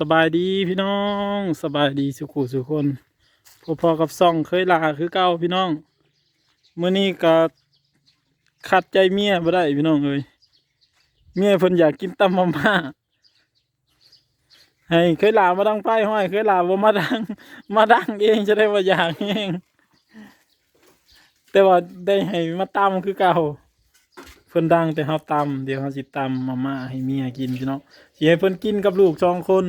สบายดีพี่น้องสบายดีสุขุสุคนพอๆกับซ่องเคยลาคือเก้าพี่น้องเมื่อนี้ก็ขัดใจเมียบ่ได้พี่น้องเอ้ยเมียเพิ่นอยากกินตำมาม่าให้เคยลามาดังไฟห้อยเคยลาบ่มาดัง มาดังเองจะได้ว่าอยากเองแต่ว่าได้ให้มาตำคือเก่า เพิ่นดังแต่เฮาตำเดี๋ยวเฮาสิตำมาม่าให้เมียกินพี่น้องสิให้เพิ่นกินกับลูกสองคน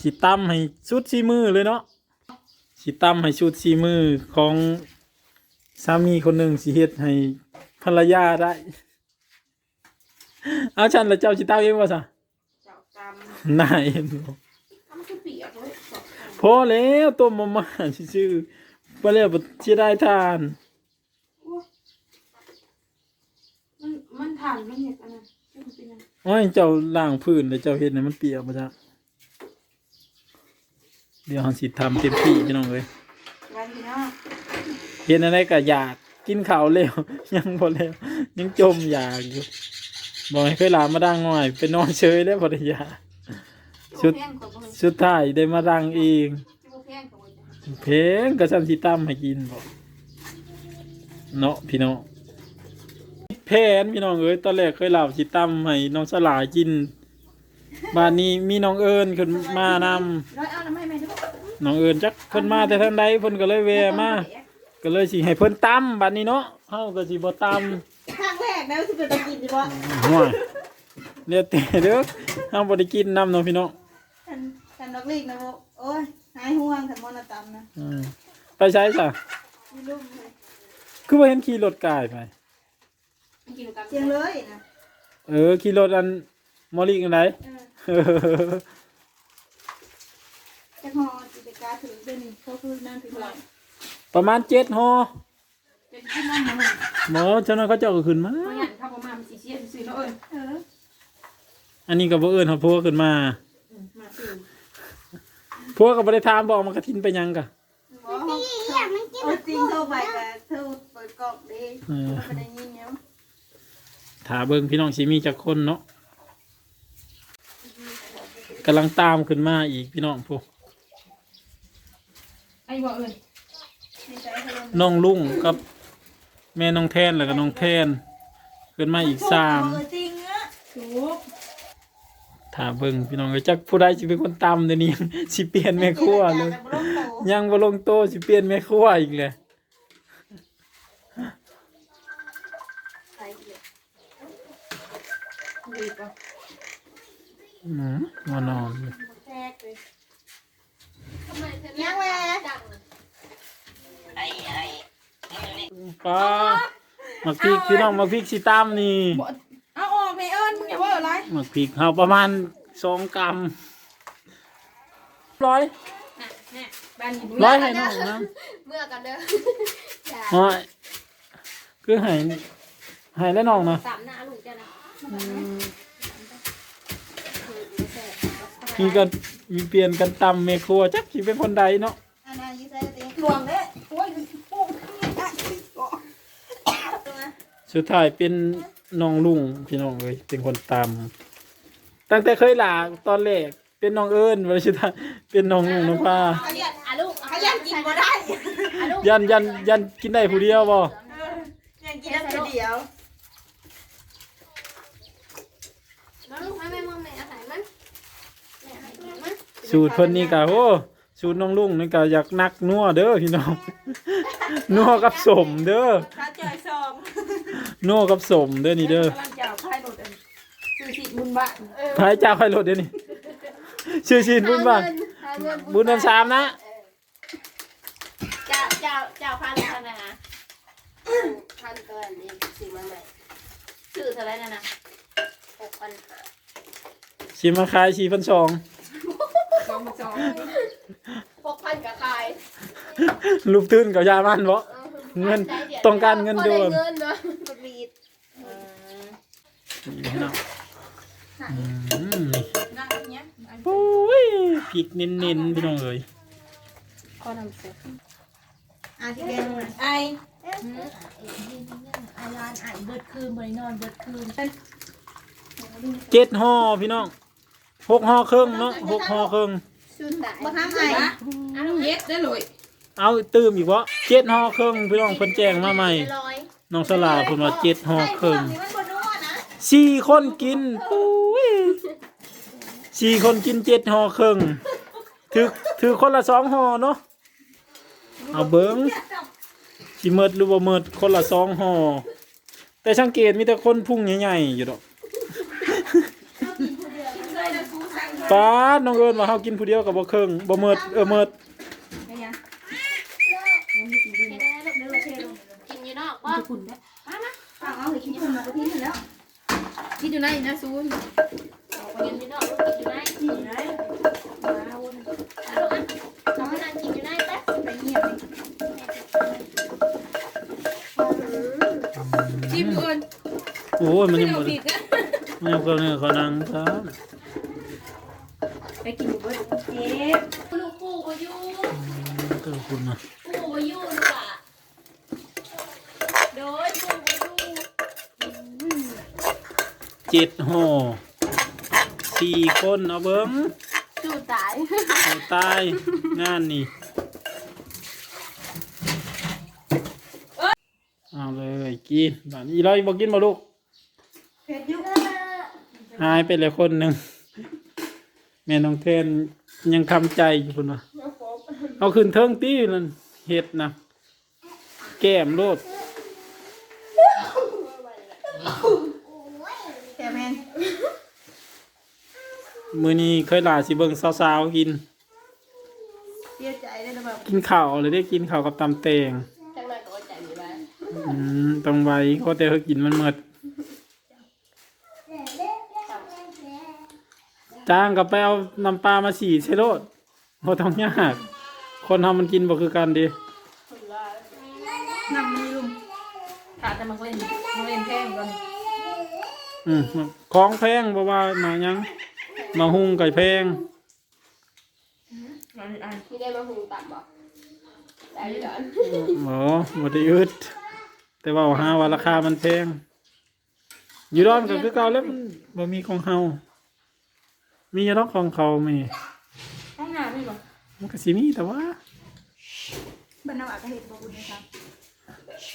สิตำให้ชุดสีมือเลยเนาะสิตำให้ชุดสีมือของสามีคนหนึ่งสิเฮ็ดให้ภรรยาได้ เอาฉันแล้วเจ้าสิตำเองว่าซะเจ้ากรรมน่าเห็นบ่ทำคือเปียกเลยสองคพอแล้วต้มมาม่าซื่อๆบ่แล้วบ่สิได้ทาน มันมันทานมันเห็ดอันนั้นมันเป็นยังโอ้ยเจ้าล้างพื้นแล้วเจ้าเฮ็ดให้มันเปียกบ่จ๊ะเดี๋ยวเฮาสิทำเต็มที่พี่น้องเอ้ยไรพี่น้องเห็นอะไรก็อยากกินข้าวเร็วยังพอแล้วยังจมอยากอยู่บอกให้เคยลามาดังหน่อย ไปนอนเฉยแล้วภรรยาชุด แพงกว่าบ่สุดท้ายได้มาดังเอง ที่บ่แพงกว่าบ่เพลงกระชันสีตั้มให้กินบอกเนาะพี่น้อง แพนพี่น้องเอ้ยตอนแรกเคยเล่าสีตั้มให้น้องสลากินบ้านนี้มีน้องเอิญขึ้นมานร้อยเอาน้ำให้แม่ดูำน้องเอิญจักเพิ่นมาแต่ท่านใดเพิ่นก็เลยแวะมาก็เลยสิให้เพิ่นตำบัดนี้เนาะเฮาก็สิบ่ตครั้งแรกนะที่เป็นตะกินดีบ่ำห่วยเดี๋ยวแต่เด้อเฮาบ่ได้กินน้ำเนาะพี่น้องฉันฉันนกลีกนะบ่โอ้ยหายห่วงฉันมอนะตำนะอืมไปใช้ซะมีลูกเลยคือบ่เห็นขี่รถกายไป เชียงเลยนะเออขี่รถอันมอลิกอันใดเออเออจะหอจิตการถือเป็นเขาคือนั่นคือหลังประมาณ7ฮอเป็นที่นั่นมาหนึ่งหมอฉะนั้นเขาเจ้าก็ขึ้นมาเพราะอย่างถ้าประมาณสี่เชียนสี่เนาะเอ้ยเอออันนี้ก็บ่เอิ้นเฮาพัวขึ้นมามาสี่พัวก็บ่ได้ถามบอกมากระทินไปหยังกะโอ้จริงโทรไปกับเธอเปิดกล่องดีเออไม่ได้ยินเนาะ ถ้าเบิ่งพี่น้องสิมีจักคนเนาะกำลังตามขึ้นมาอีกพี่น้องพวกไอ้บอกเลยในใจเธอน้องลุงกับ แม่น้องแทนแล้วก็น้องแทน ขึ้นมาอีกสามจริงอะถูกถ้าเบิ่งพี่น้องก็จักผู้ใดสิเป็นคนตามเดี๋ยวนี้สิเปลี่ยนแม่ครัวเลยยังบ่ลงโตสิเปลี่ยนแม่ครัวอีกเลย ดีป่ะอืมมานอนอยู่แทกเลยยังแม่ป้ามาพริกพี่น้องมาพริกสิตามนี่เอาออกในเอิญมึงอย่าว่าอะไรมาพริกเฮาประมาณสองกรัมร้อยน่ะบ้านอยู่ร้อยให้น้องนะเมื่อกันเด้อจ้าห้อยคือให้ให้แล้วน้องนะสามหน้าลูกจ้านะ มีกันมีเปลี่ยนกันตำเมครัวจักสิเป็นคนใดเนาะอันนั้นยิ่งใส่ตีหลวงเด้โอ้ยโอ้ยได้ก็สุดท้ายเป็นน้องลุงพี่น้องเลยเป็นคนตำตั้งแต่เคยหลาตอนแรกเป็นน้องเอิญวันสุดท้ายเป็นน้องลุงน้องพาขยันอะลูกขยันกินบ่ได้อะลูกยันยันยันกินได้ผู้เดียวบ่ ยังกินได้เดียว แล้วลูกให้แม่มองแม่อาหารมันแม่ให้กินมัน สูตรเพิ่นนี่ก็โอ้สูตรน้องลุงนี่ก็อยากนักนัวเด้อพี่น้องนัวกับสมเด้อข้าเจอซองนัวกับสมเด้อนี่เด้อกำลังจะพายรถอันซื้อสิบุญบ้านพายเจ้าให้รถเด้อนี่ชื่อชินบุญบ้านหาเงินบุญเดือนสามนะเจ้าเจ้าเจ้าพันพันนะนะพันเกินนี่ซื้อมาใหม่ซื้อเท่าไหรนะนะหกพันห้าชิมาขายชีพันสอง สองสอง หกพันกับขาย ลูกตื้นกับยามันบ่เงินต้องการเงินด่วนพอไเงินเนาะกดรีดนี่พี่น้องอืมนี่นั่งเนี้ยโอ้ยพริกเน้นๆพี่น้องเอ้ยข้อนำเสร็จอะที่แกงไอไอ้ร้านไอ้เบิดคืนบริโนอนเบิดคืนเจ็ดห่อพี่น้องหกห่อครึ่งเนาะหกห่อครึ่งชุดตายบ่ห้ามไอ้อ้าวเย็ดได้เลย เอาตื่มอีกวะเจ็ดห่อครึ่งพี่น้องเพิ่นแจ้งมาใหม่ร้อยน้องสลาเพิ่นว่าเจ็ดห่อครึ่งนี่มันบ่นัวนะสี่คนกินปุ้ยสี่คนกินเจ็ดห่อครึ่งถือถือคนละสองห่อเนาะเอาเบิ้งสิเมิดหรือบ่เมิดคนละสองห่อแต่สังเกตมีแต่คนพุ่งใหญ่ๆอยู่ดอกป้าดน้องเอิญว่าเฮากินผู้เดียวกับบ่ครึ่งบ่เมิดเออเมิด ไม่ยัง กินอยู่นอกบ่ คุณได้ ฟัง เอาให้คิดคนมาก็ทิ้งแล้วคิดอยู่ไหนนะซูนกินอยู่นอกกินอยู่ในนี่ไหนเอาลูกอะเอาไปนั่งกินอยู่ในแป๊บไปเงียบชิมเอิญโอ้ยมันยังเอาบ่ได้ผิดนะมันยังก็เนี่ยขนั่งครับไปกินอยู่เบิร์เจ็บลูกปู่ก็อยู่ก็คุณนะปู่ก็อยู่ลูกอะโดยปู่ก็อยู่ เจ็ดห่อสี่คนเอาเบิ้งสู้ตายเอาตายงานนี่เอาเลยกินบ้านอีร้อยบอกกินมาลูกเผ็ดอยู่หายไปเลยคนหนึ่งแม่น้องเทนยังทำใจอยู่คนวะเอาขึ้นเทิงตี้นั่นเห็ดนะแก้มโลด แค่แม่น มือนี้เคยหลาสิเบิ่งสาวๆกิน เสียใจเลยนะแบบกินข้าวเลยได้กินข้าวกับตำแตงจังเลยก็อดใจไม่ได้อืมต้องไว้เขาแต่เขากินมันหมดจ้างกับไปเอาน้ำปลามาสีใช่โลดบ่ต้องยากคนทำมันกินบ่คือกันเดิน้ำมีลุมขาดแต่มันเล่นมันเล่นแพงก่อนอืมของแพงบ่ว่ามาหยัง มาหุงไก่แพงมันอันไม่ได้มาหุงตับบ่ได้อยู่ดอนหมอบ่ได้อึดแต่ว่าหาว่าราคามันแพงอยู่ร้อนก็คือเก่าแล้วมันบ่มีของเฮามีอยู่เนาะของเขามีห้องน้ำไม่หรอมันก็สิมีแต่ว่าบ้านน้ำอาจจะเห็ดบ่คุณนะครับ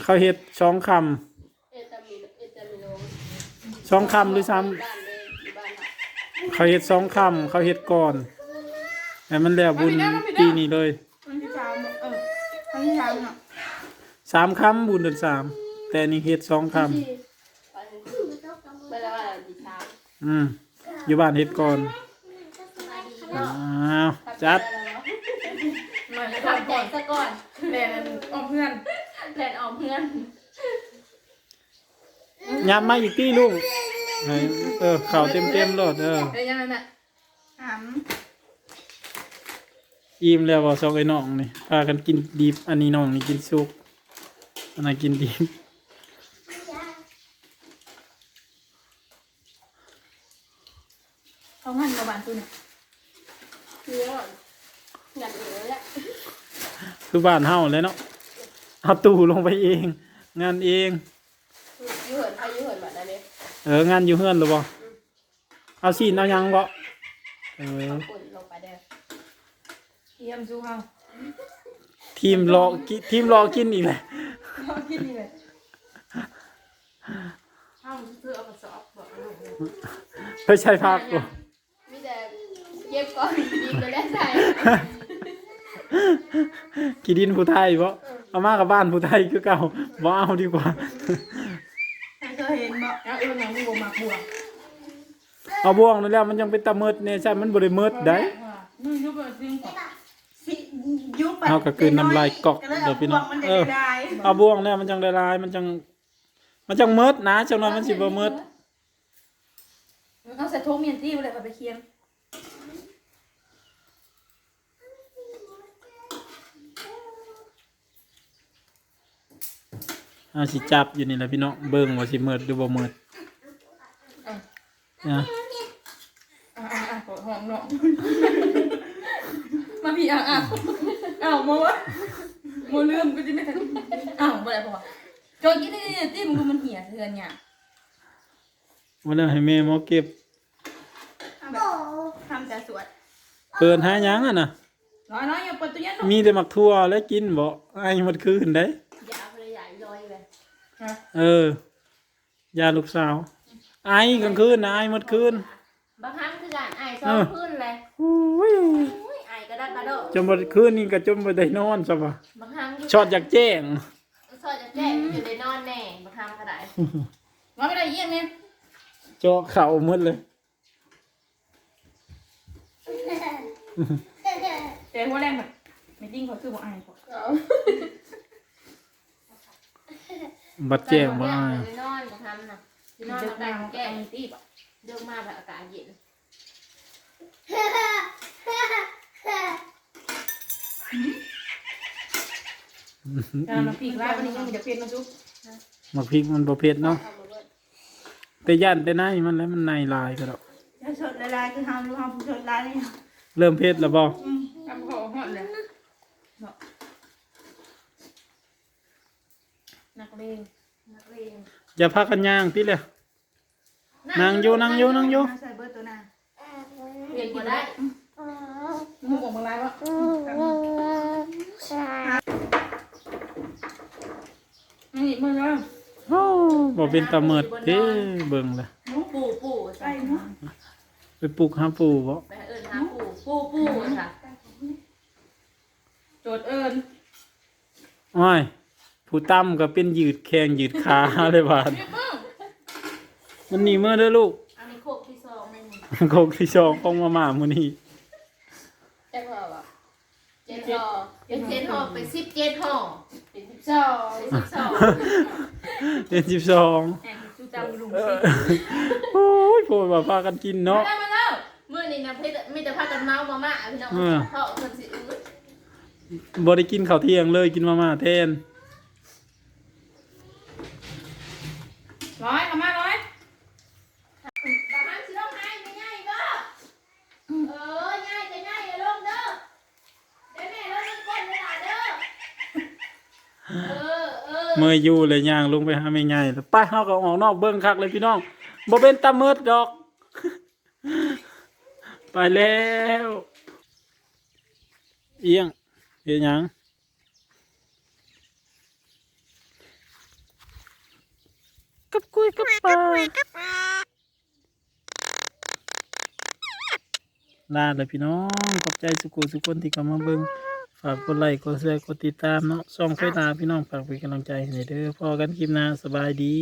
เขาเฮ็ดสองคำเอตามิโนเอตามิโน สองคำหรือซ้ำ เขาเฮ็ดสองคำเขาเฮ็ดก่อนแต่มันแล้วบุญปีนี้เลยมันที่สามเออมันที่สามเนาะสามคำบุญเดือนสามแต่อันนี่เฮ็ดสองควันเวลาว่าดีช้าำอืมอยู่บ้านเฮ็ดก่อนอ้าวจัดมันจะทำทำใจก่อนซะก่อนแม่นออกเพื่อนแผนออกเพื่อนยามมาอีกตีลุงให้ เออเข่าเต็มเต็มๆโลดเออ ได้ยังไงน่ะสามอิ่มแล้วบ่สองไอ้น้องนี่พากันกินดิบอันนี้น้องนี่กินสุกอันนั้นกินดิบเขาหันกับบานตัวเนี่ยเพื่อนงันเอ๋ยแหละคือบ้านเฮาเลยเนาะเอาตู้ลงไปเอง งานเอง ยูเหินพายูเหินแบบนั้น เลยเอองานอยู่เฮือนหรือบ่เอาซีนเอาหยังบ่เออฝุ่นลงไปเด้อเยี่ยมสู้เขาทีมรอกิทีมรอกินอีกแหละเขากินนี่เลยเขาซื้อเอากระสอบบอกลูกไปใช้พักบ่มีแต่เก็บก่อนดีก็ได้ใส่กี่ดินผู้ไทยบ่เอามากับบ้านผู้ไทยคือเก่าบ่เอาดีกว่าเคย เห็นบ่แล้วเอื้อนยังไม่บวมาบวกเอาบ่วงนั่นแล้วมันยังเป็นตะเมิดเนี่ยใช่มันบ่ได้เมิดได้นี่ยุบเลยจริงก่อนสิยุบไปเอาก็คืนน้ำลายกอกเดี๋ยวพี่น้องเออเอาบ่วงแล้วมันจังได้ลายมันจังมันจังเมิดนะจังนั้นมันสิบ่เมิดเอาใส่โทเมียนตี้ไปเลยไปเคียงเอาสิจับอยู่นี่แหละพี่น้องเบิ่งว่าสิเมิดหรือบ่เมิด นะอ่าอ่าขอหอมเนาะมาพี่อะอะอ้าวโมวะโมลืมก็จะไม่ทันอ้าวอะไรพอจอยกินนี่ตี้มึงดูมันเหี่ยเถื่อนเนี่ยวันนั้นให้แม่หมอเก็บทำแต่สวดเปิดหาหยังอะนะน้อยน้อยอย่าเปิดตู้เย็นลูกมีแต่หมักทั่วแล้วกินบ่ไอ้หมันคืนได้ยาภรรยาลอยเลยเออยาลูกสาว ไอ้กลางคืนนะไอ้หมดคืนบางครั้งคือการไอซ้อเอมอขึ้นเลยโอ้ยอุ้ยไอกระดักกระโดดจนหมดคืนนี่ก็จนบ่ได้นอนซะบ่บางครั้งคืช็อตอยากแจ้งช็อตจะแจ้งอยู่ในนอนแน่บางครั้งก็ได้น้อยไม่ได้เยี่ยมเนี่ยเจาะเข่าหมดเลยแต่หัวแรงแบบไม่จริงเขาคือบอกอายเขาบัดแจ้งบ่ออ้า นอนบางครั้งน่ะอยู่นอนเด็แล้กวนางแกแก้งตีบเดินมาแบบอากาศเย็นการมาปีกร้ายวันนี้ยังมีแต่เป็นมาซุกหมักพริกมันบ่เผ็ดเนาะเอามาเบิดแต่ย่านแต่ในมันแล้วมันในลายก็ดอกจะสดละลายคือเฮาดูเฮาผู้สดลายนี่เริ่มเผ็ดแล้วบ่ทำเขาหอดเลยนักเลงนักเลง อย่าพากันย่างติเลยนั่งอยู่นั่งอยู่นั่งอยู่ใส่เบอร์ตัวน่ะเปลี่ยนก็ได้มึงบอกมาไล่วะนี่มึงเนาะโอ้บ่เป็นตาเมิดเด้เบิ่งเลยปู่ปู่ไปเนาะไปปลูกหาปู่บ่ไปเอิญหาปู่ปู่ปู่ค่ะโจทย์เอิญอ้าย ผู้ตั้มก็เป็นยืดแข้งยืดขาเลยบาดเรียกมึงมันหนีเมื่อเด้อลูกอันนี้โคกที่สองหนึ่งโคกที่สองของมาม่ามื้อนี้เจ็ดห่อเจ็ดห่อเป็นเจ็ดห่อเป็นสิบเจ็ดห่อเป็นสิบสองเป็นสิบสองเป็นสิบสองแอบจูจำลุงเอสิอโอ้ยโพดว่าพากันกินมาเนาะแล้วมาแล้วเมื่อนี้นะพี่ไม่แต่พากันเมามาม่าพี่น้องเออเพราะคนสิอื้อบ่ได้กินข้าวเที่ยงเลยกินมาม่าแทน ร้อยเอามาร้อยบางครั้งสิลงให้ไม่ง่ายก็เออง่ายก็ง่ายอย่าลงเด้อเดี๋ยวแม่ลงก้นเวลาเด้อเออเออเมื่ออยู่เลยย่างลงไปหาแม่ใหญ่แล้วไปเฮาก็ออกนอกเบิ่งคักเลยพี่น้องบ่เป็นตาเมิดดอก ไปแล้ว เอียงเฮ็ดหยัง กับกุยกับปลาลาเลยพี่น้องขอบใจสุกุสุกคนที่เข้ามาเบิ่งฝากกดไลค์กดแชร์กดติดตามเนาะช่องไฟตาพี่น้องฝากเป็นกำลังใจให้หน่อยเด้อพอกันคลิปหน้าสบายดี